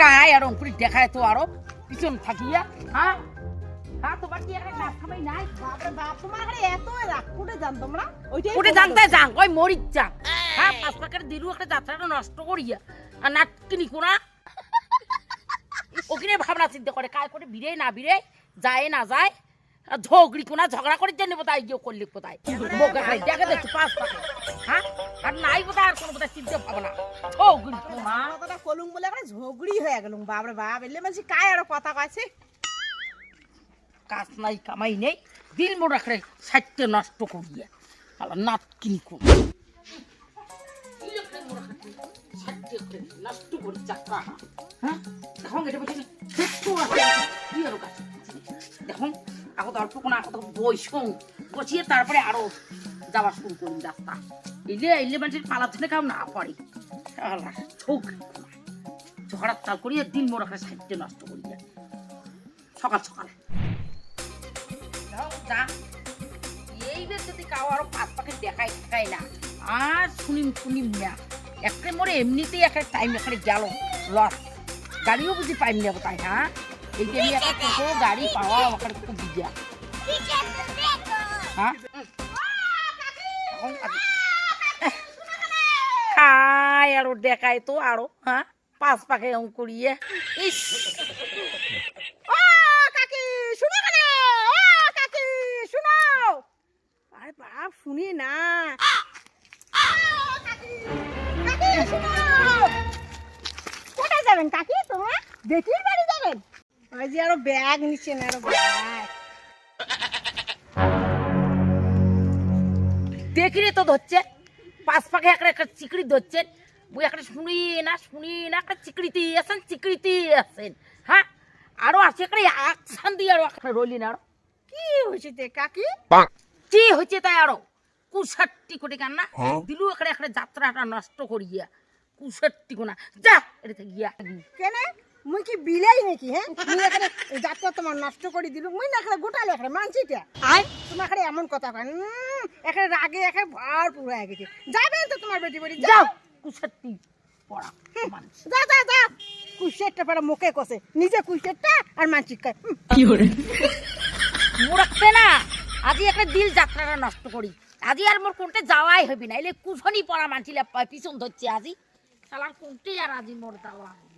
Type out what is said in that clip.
কায় আর অঙ্কুরি দেখায় তো আরও। পিছন থাকিয়া হ্যাঁ নষ্ট করিয়া। আর নাট কিনি? কোনা ওখানে ভাবনা চিন্তা করে কায় করে বিরে না বিরে যায় না যায়। আর ঝগড়ি কোনা ঝগড়া করে জেনে বোধহয় গিয়ে করলি কোথায় বোকা খাই দেখা যাচ্ছে পাঁচ পাকে। হ্যাঁ? আর নাই বোধহয় আর কোনো বোধহয় চিন্তা ভাবনা ঝগড়ি। কোনা কথাটা কলুম বলে একটা ঝগড়ি হয়ে গেলুম বাপরে বাপ এলে মানে কায় আর কথা কয়েছে কাজ নাই কামাই নেই দিল মোড় রাখলে সাইটে নষ্ট করিয়া আলা নাট কিনি কোন নষ্ট করি চাকা। হ্যাঁ? দেখুন এটা বলছি এখন তো অল্প কোনো এখন তো বইসং বসিয়ে তারপরে আরও যাওয়া শুরু করুন রাস্তা। এলে এলে মানুষের পালা থেকে কাউ না পড়ে। ঝগড়া তাল করিয়া দিন মোড় রাখলে সাইটে নষ্ট করিয়া সকাল সকাল। এইবার যদি কাউ আরও পাঁচ পাখি দেখাই দেখাই না। আর শুনিম শুনিম না। একটা মোরে এমনিতেই একটা টাইম এখানে গেল। লস। গাড়িও বুঝি পাইম না তাই হ্যাঁ? এই যে আমি একটা গাড়ি, পাওয়া, ওখানে খুব বুঝিয়া হ্যাঁ? খাই আরও দেখাই তো আরও হ্যাঁ? পাঁচ পাখে অঙ্কুরিয়ে ইস! ও কাকি শুনো কেন ও কাকি শুনো! আরে বাপ শুনি না। ও, কাকি, কাকি, শুনো। কোথায় যাবেন কাকি তোমরা? দেখির বাড়ি যাবেন? ওই যে আরও ব্যাগ নিচ্ছেন আরও ব্যাগ। দেখিনি তো ধরছে। পাশ পাখে একটা একটা চিকড়ি ধরছেন বই একটা শুনি না শুনি না একটা চিকড়িতে আছেন চিকড়িতে আছেন। হ্যাঁ? আরও আছে একটা আকসান দিয়ে আরও একটা রইলি না আরও। কি হয়েছে তে কাকি? কি হয়েছে তাই আরও? কুষাট্টি কোটি কান্না দিলু একটা একটা যাত্রাটা নষ্ট করিয়া। কুষাট্টি কোনা যা এটা গিয়া। কেনে? মুই কি বিলাই নাকি হ্যাঁ? মুই এখানে যাত্রা তোমার নষ্ট করে দিল মুই না এখানে গোটালে এখানে মানছিটা আর তোমার এখানে এমন কথা কয় উম, এখানে রাগে এখানে ভরপুর হয়ে গেছে। যাবে তো তোমার বেটি বেটি যাও। কুষাট্টি পড়া যা যা যা কুশেরটা পরে মুখে কষে নিজে কুশেরটা আর মানসিক খায় হুম, মোরাতে না আজি একটা দিল যাত্রাটা নষ্ট করি। আজি আর মোর কোনটা যাওয়াই হবি না এলে কুশনি পড়া মানছিলে পিছন ধরছে আজি। শালার কোনটি আর আজি মোর যাওয়া হবি?